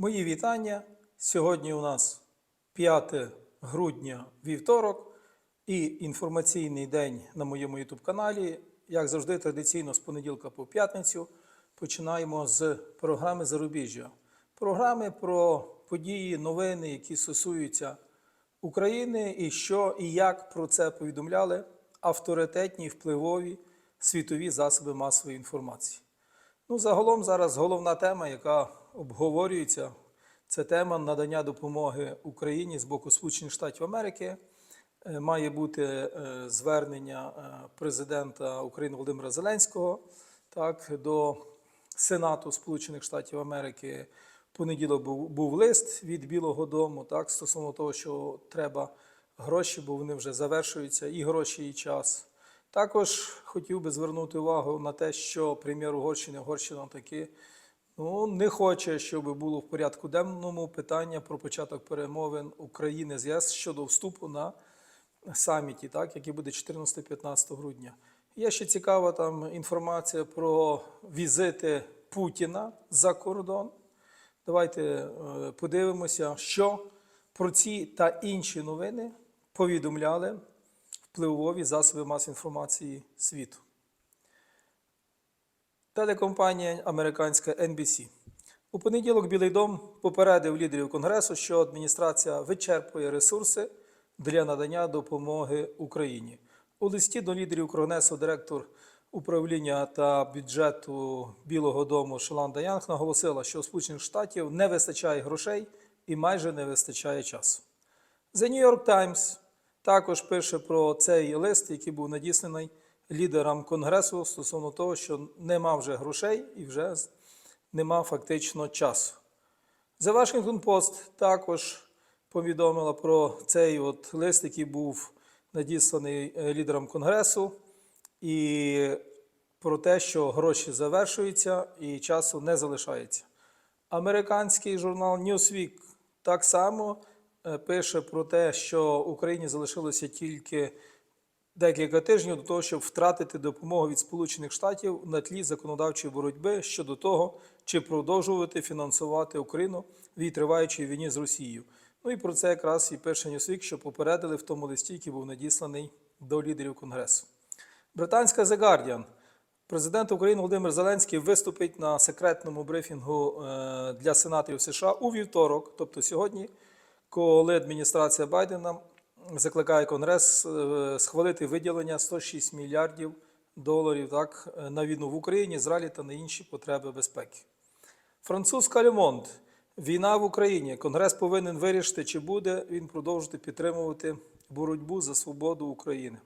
Мої вітання. Сьогодні у нас 5 грудня вівторок і інформаційний день на моєму YouTube каналі. Як завжди, традиційно з понеділка по п'ятницю починаємо з програми Зарубіжжя. Програми про події, новини, які стосуються України, і що і як про це повідомляли авторитетні впливові світові засоби масової інформації. Ну, загалом зараз головна тема, яка обговорюється, це тема надання допомоги Україні з боку Сполучених Штатів Америки. Е, Має бути е, звернення е, президента України Володимира Зеленського так, до Сенату Сполучених Штатів Америки. Понеділок був, був лист від Білого Дому так, стосовно того, що треба гроші, бо вони вже завершуються, і гроші, і час. Також хотів би звернути увагу на те, що прем'єр Угорщини Угорщина таки ну, не хоче, щоб було в порядку денному питання про початок перемовин України з ЄС щодо вступу на саміті, так, який буде 14-15 грудня. Є ще цікава там інформація про візити Путіна за кордон. Давайте е, подивимося, що про ці та інші новини повідомляли впливові засоби масової інформації світу. Телекомпанія американська NBC. У понеділок Білий дом попередив лідерів Конгресу, що адміністрація вичерпує ресурси для надання допомоги Україні. У листі до лідерів Конгресу директор управління та бюджету Білого Дому Шоланда Янг наголосила, що у Сполучених Штатів не вистачає грошей і майже не вистачає часу. The New York Times також пише про цей лист, який був надісланий лідерам Конгресу стосовно того, що нема вже грошей і вже нема фактично часу. The Washington Post також повідомила про цей от лист, який був надісланий е, лідерам Конгресу, і про те, що гроші завершуються і часу не залишається. Американський журнал Newsweek так само е, пише про те, що Україні залишилося тільки декілька тижнів до того, щоб втратити допомогу від Сполучених Штатів на тлі законодавчої боротьби щодо того, чи продовжувати фінансувати Україну в триваючій війні з Росією. Ну і про це якраз і пише Newsweek, що попередили в тому листі, який був надісланий до лідерів Конгресу. Британська The Guardian. Президент України Володимир Зеленський виступить на секретному брифінгу е, для сенаторів США у вівторок, тобто сьогодні, коли адміністрація Байдена закликає Конгрес е, схвалити виділення 106 мільярдів доларів так, е, на війну в Україні, Ізраїлі та на інші потреби безпеки. Французька Лемонд. Війна в Україні. Конгрес повинен вирішити, чи буде він продовжувати підтримувати боротьбу за свободу України.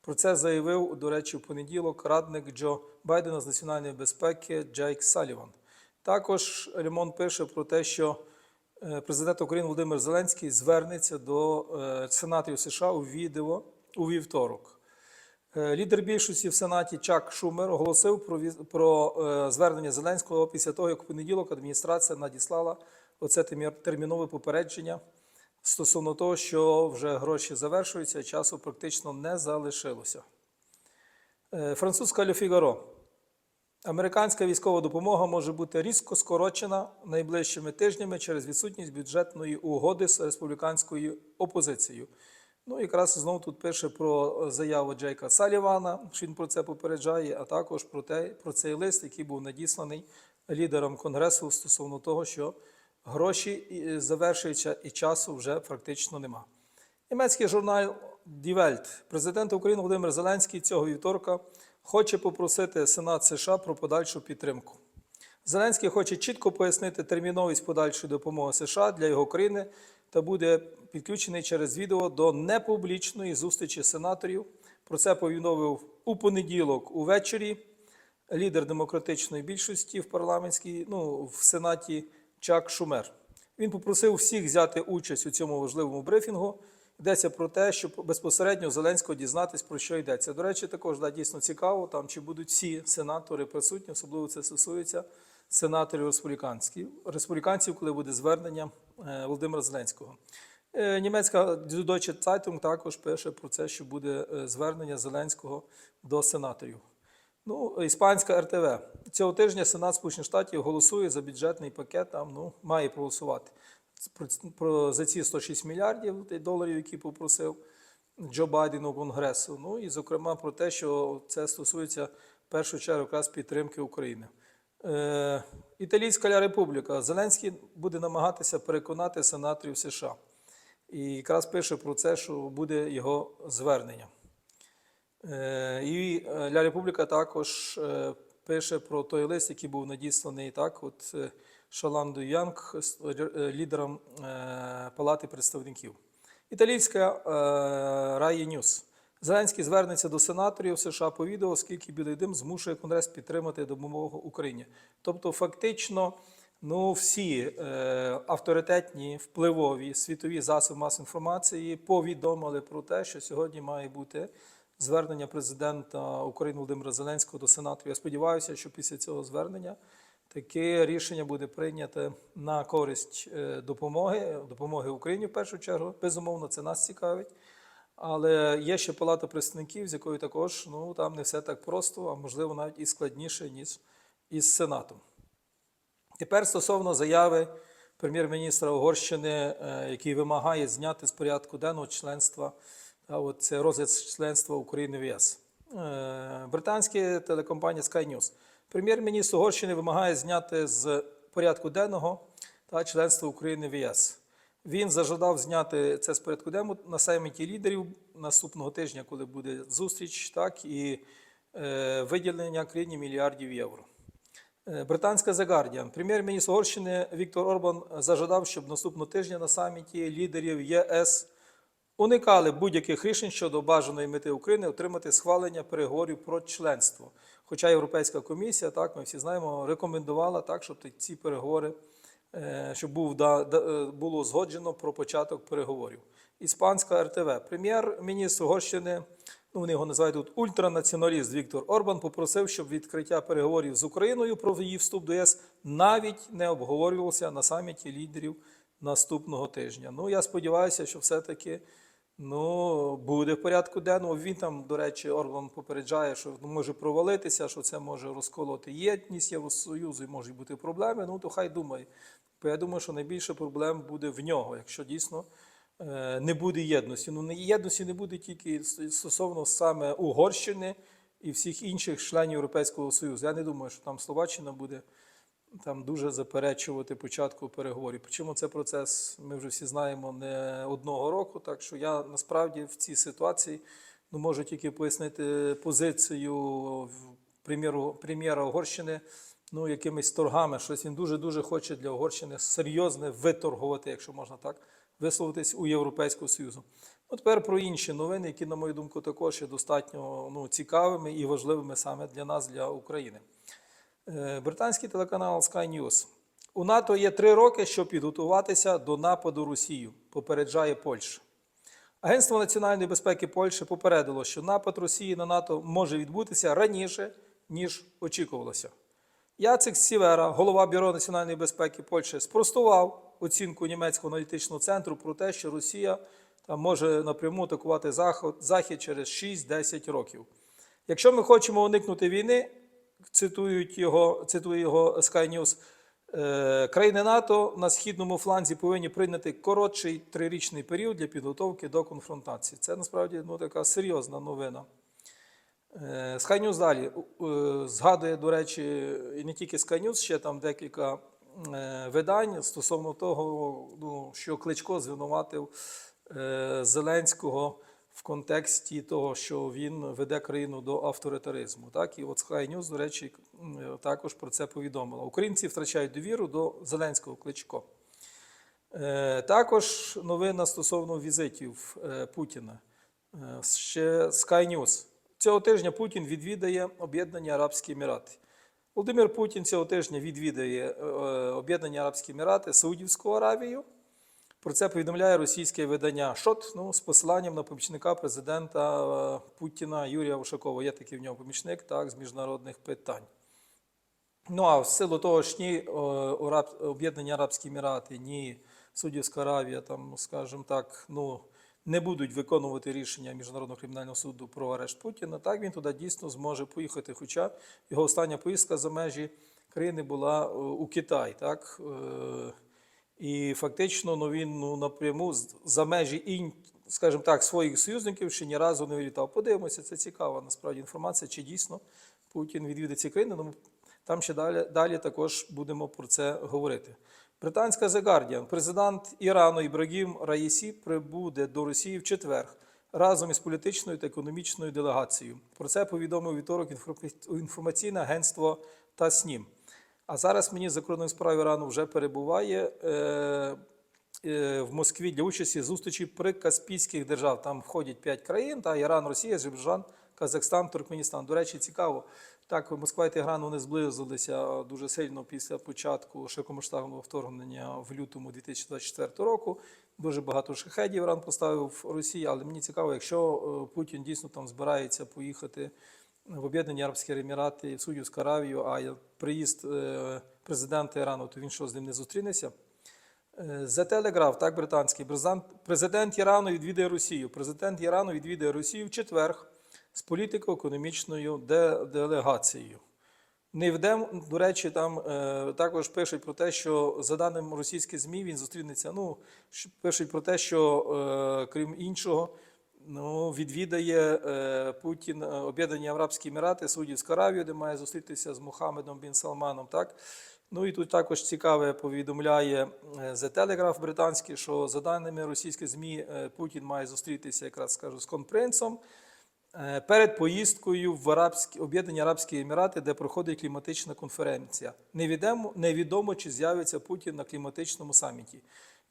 Про це заявив, до речі, в понеділок радник Джо Байдена з національної безпеки Джейк Саліван. Також Лемон пише про те, що президент України Володимир Зеленський звернеться до е, сенаторів США у відео у вівторок. Е, Лідер більшості в Сенаті Чак Шумер оголосив про, про е, звернення Зеленського після того, як у понеділок адміністрація надіслала оце термінове попередження стосовно того, що вже гроші завершуються, часу практично не залишилося. Е, Французька Ле Фігаро. Американська військова допомога може бути різко скорочена найближчими тижнями через відсутність бюджетної угоди з республіканською опозицією. Ну, якраз знову тут пише про заяву Джейка Салівана, що він про це попереджає, а також про, те, про цей лист, який був надісланий лідерам Конгресу стосовно того, що гроші завершуються і часу вже практично нема. Німецький журнал Welt. Президент України Володимир Зеленський цього вівторка хоче попросити Сенат США про подальшу підтримку. Зеленський хоче чітко пояснити терміновість подальшої допомоги США для його країни та буде підключений через відео до непублічної зустрічі сенаторів. Про це повідомив у понеділок увечері лідер демократичної більшості в парламентській, ну, в Сенаті Чак Шумер. Він попросив всіх взяти участь у цьому важливому брифінгу. Йдеться про те, щоб безпосередньо Зеленського дізнатись, про що йдеться. До речі, також да, дійсно цікаво, там, чи будуть всі сенатори присутні, особливо це стосується сенаторів республіканців, республіканців коли буде звернення е, Володимира Зеленського. Е, Німецька Deutsche Zeitung також пише про це, що буде е, звернення Зеленського до сенаторів. Ну, іспанська РТВ. цього тижня Сенат Сполучених Штатів голосує за бюджетний пакет, там ну, має проголосувати про, про, за ці 106 мільярдів доларів, які попросив Джо Байден у Конгресу. Ну і, зокрема, про те, що це стосується в першу чергу якраз підтримки України. Е, Італійська Республіка. Зеленський буде намагатися переконати сенаторів США. І якраз пише про це, що буде його звернення. Е, І е, Ля Республіка також е, пише про той лист, який був надісланий так, от е, Шаланду Янг, е, лідером е, Палати представників. Італійська е, Рає Ньюс. Зеленський звернеться до сенаторів США по відео, оскільки Білий Дим змушує Конгрес підтримати допомогу Україні. Тобто, фактично, ну всі е, авторитетні, впливові світові засоби масової інформації повідомили про те, що сьогодні має бути звернення президента України Володимира Зеленського до Сенату. Я сподіваюся, що після цього звернення таке рішення буде прийнято на користь е, допомоги, допомоги Україні в першу чергу. Безумовно, це нас цікавить. Але є ще палата представників, з якою також ну там не все так просто, а можливо навіть і складніше, ніж із Сенатом. Тепер стосовно заяви прем'єр-міністра Угорщини, е, який вимагає зняти з порядку денного членства, та от це розгляд членства України в ЄС. Е, Британська телекомпанія Sky News. Прем'єр-міністр Угорщини вимагає зняти з порядку денного та членство України в ЄС. Він зажадав зняти це з порядку денного на саміті лідерів наступного тижня, коли буде зустріч, так і е, виділення країні мільярдів євро. Е, Британська The Guardian. Прем'єр-міністр Угорщини Віктор Орбан зажадав, щоб наступного тижня на саміті лідерів ЄС уникали будь-яких рішень щодо бажаної мети України отримати схвалення переговорів про членство. Хоча Європейська комісія, так ми всі знаємо, рекомендувала так, щоб ці переговори, е, щоб був да, е, було згоджено про початок переговорів. Іспанська РТВ. Прем'єр-міністр Угорщини, ну вони його називають тут ультранаціоналіст Віктор Орбан, попросив, щоб відкриття переговорів з Україною про її вступ до ЄС навіть не обговорювалося на саміті лідерів наступного тижня. Ну я сподіваюся, що все-таки ну, буде в порядку денному. Він там, до речі, Орбан попереджає, що може провалитися, що це може розколоти єдність Євросоюзу і можуть бути проблеми. Ну то хай думає. Бо я думаю, що найбільше проблем буде в нього, якщо дійсно е, не буде єдності. Ну єдності не буде тільки стосовно саме Угорщини і всіх інших членів Європейського Союзу. Я не думаю, що там Словаччина буде там дуже заперечувати початку переговорів. Причому це процес, ми вже всі знаємо, не одного року. Так що я насправді в цій ситуації ну, можу тільки пояснити позицію прем'єра Угорщини. Ну, якимись торгами, щось він дуже-дуже хоче для Угорщини серйозне виторгувати, якщо можна так висловитись у Європейського Союзу. Ну, тепер про інші новини, які, на мою думку, також є достатньо ну, цікавими і важливими саме для нас, для України. Е, Британський телеканал Sky News. У НАТО є три роки, щоб підготуватися до нападу Росію, попереджає Польща. Агентство національної безпеки Польщі попередило, що напад Росії на НАТО може відбутися раніше, ніж очікувалося. Яцек Сівера, голова Бюро національної безпеки Польщі, спростував оцінку німецького аналітичного центру про те, що Росія там, може напряму атакувати Захід через 6-10 років. Якщо ми хочемо уникнути війни, цитують його, цитує його Sky News, е, країни НАТО на східному фланзі повинні прийняти коротший трирічний період для підготовки до конфронтації. Це насправді ну, така серйозна новина. Е, Sky News далі е, згадує, до речі, і не тільки Sky News, ще там декілька видань стосовно того, ну, що Кличко звинуватив Зеленського в контексті того, що він веде країну до авторитаризму. Так? І от Sky News, до речі, також про це повідомила. Українці втрачають довіру до Зеленського Кличко. Е, Також новина стосовно візитів е, Путіна. Е, Ще Sky News. Цього тижня Путін відвідає Об'єднані Арабські Емірати. Володимир Путін цього тижня відвідає Об'єднані Арабські Емірати, Саудівську Аравію. Про це повідомляє російське видання ШОТ ну, з посиланням на помічника президента е, Путіна Юрія Ушакова. Є такий в нього помічник так, з міжнародних питань. Ну а в силу того ж ні е, Об'єднані Арабські Емірати, ні Судівська Аравія, там, скажімо так, ну, не будуть виконувати рішення Міжнародного кримінального суду про арешт Путіна, так він туди дійсно зможе поїхати. Хоча його остання поїздка за межі країни була е, у Китай. Так? І фактично ну, він ну, напряму за межі інь, скажімо так, своїх союзників ще ні разу не вилітав. Подивимося, це цікава насправді інформація, чи дійсно Путін відвідає ці країни. Ну, там ще далі, далі також будемо про це говорити. Британська The Guardian. Президент Ірану Ібрагім Раїсі прибуде до Росії в четвер разом із політичною та економічною делегацією. Про це повідомив вівторок інформа- інформаційне агентство ТАСНІМ. А зараз мені закордонних справ Ірану вже перебуває е, е, в Москві для участі зустрічі прикаспійських держав. Там входять п'ять країн: та Іран, Росія, Азербайджан, Казахстан, Туркменістан. До речі, цікаво. Так, Москва і Тегран вони зблизилися дуже сильно після початку широкомасштабного вторгнення в лютому 2024 року. Дуже багато шахедів Іран поставив Росії, але мені цікаво, якщо е, Путін дійсно там збирається поїхати в Об'єднані Арабські Емірати, в Суддівську Аравію, а приїзд е, президента Ірану, то він що з ним не зустрінеться? Е, The Telegraph, так, британський. Президент, Ірану відвідає Росію. Президент Ірану відвідає Росію в четвер з політико-економічною де- делегацією. Невдем, до речі, там е, також пишуть про те, що за даними російських ЗМІ він зустрінеться. Ну, пишуть про те, що е, крім іншого, ну, відвідає е, Путін е, Об'єднані Арабські Емірати, Саудівську Аравію, де має зустрітися з Мухаммедом Бін Салманом. Так? Ну і тут також цікаве повідомляє е, The Telegraph британський, що за даними російських ЗМІ, е, Путін має зустрітися якраз скажу з конпринцем е, перед поїздкою в Арабські Об'єднані Арабські Емірати, де проходить кліматична конференція. Невідомо, невідомо чи з'явиться Путін на кліматичному саміті.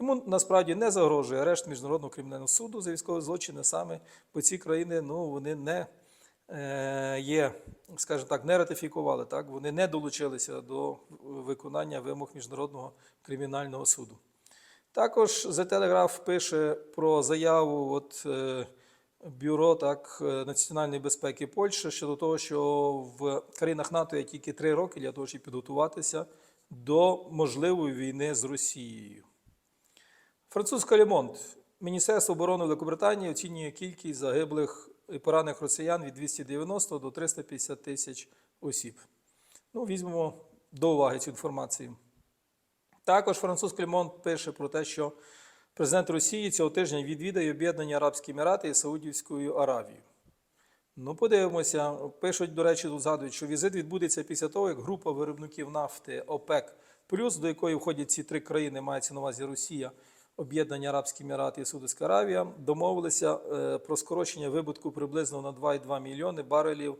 Йому насправді не загрожує арешт міжнародного кримінального суду за військові злочини саме, бо ці країни ну вони не е, є, скажімо так, не ратифікували, так вони не долучилися до виконання вимог міжнародного кримінального суду. Також The Telegraph пише про заяву от, е, Бюро так, е, національної безпеки Польщі щодо того, що в країнах НАТО є тільки три роки для того, щоб підготуватися до можливої війни з Росією. Французька Лемонт. Міністерство оборони Великобританії оцінює кількість загиблих і поранених росіян від 290 до 350 тисяч осіб. Ну, візьмемо до уваги цю інформацію. Також французький Лемонт пише про те, що президент Росії цього тижня відвідає Об'єднані Арабські Емірати і Саудівською Аравію. Ну, подивимося. Пишуть, до речі, тут згадують, що візит відбудеться після того, як група виробників нафти ОПЕК, плюс до якої входять ці три країни, мається на увазі Росія, Об'єднані Арабські Емірати і Саудівська Аравія, домовилися е, про скорочення вибутку приблизно на 2,2 мільйони барелів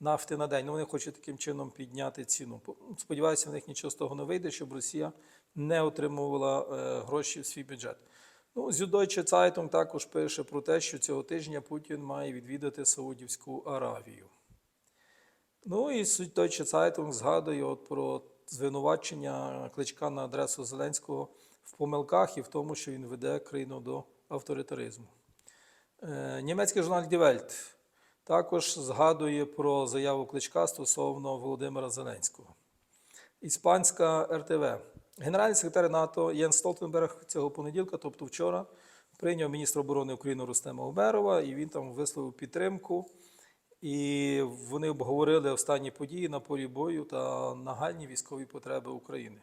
нафти на день. Ну, вони хочуть таким чином підняти ціну. Сподіваюся, в них нічого з того не вийде, щоб Росія не отримувала е, гроші в свій бюджет. Ну, Süddeutsche Zeitung також пише про те, що цього тижня Путін має відвідати Саудівську Аравію. Ну і Süddeutsche Zeitung згадує от про звинувачення кличка на адресу Зеленського в помилках і в тому, що він веде країну до авторитаризму. Е, Німецький журнал Welt також згадує про заяву кличка стосовно Володимира Зеленського. Іспанська РТВ. Генеральний секретар НАТО Єн Столтенберг цього понеділка, тобто вчора, прийняв міністра оборони України Рустема Умерова, і він там висловив підтримку. І вони обговорили останні події на полі бою та нагальні військові потреби України.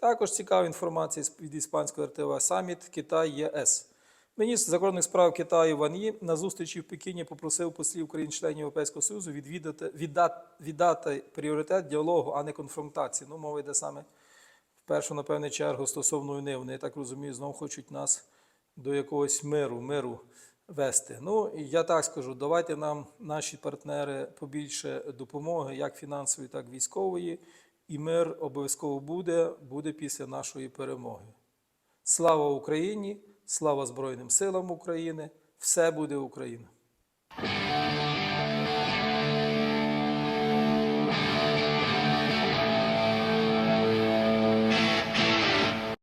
Також цікава інформація від іспанського РТВ саміт Китай ЄС. Міністр закордонних справ Китаю Ван Ї на зустрічі в Пекіні попросив послів країн-членів Європейського Союзу відвідати, віддати, віддати пріоритет діалогу, а не конфронтації. Ну, мова йде саме в першу, напевне, чергу стосовно війни. Вони, я так розумію, знову хочуть нас до якогось миру, миру вести. Ну, я так скажу, давайте нам наші партнери побільше допомоги, як фінансової, так і військової. І мир обов'язково буде, буде після нашої перемоги. Слава Україні! Слава Збройним силам України! Все буде Україна!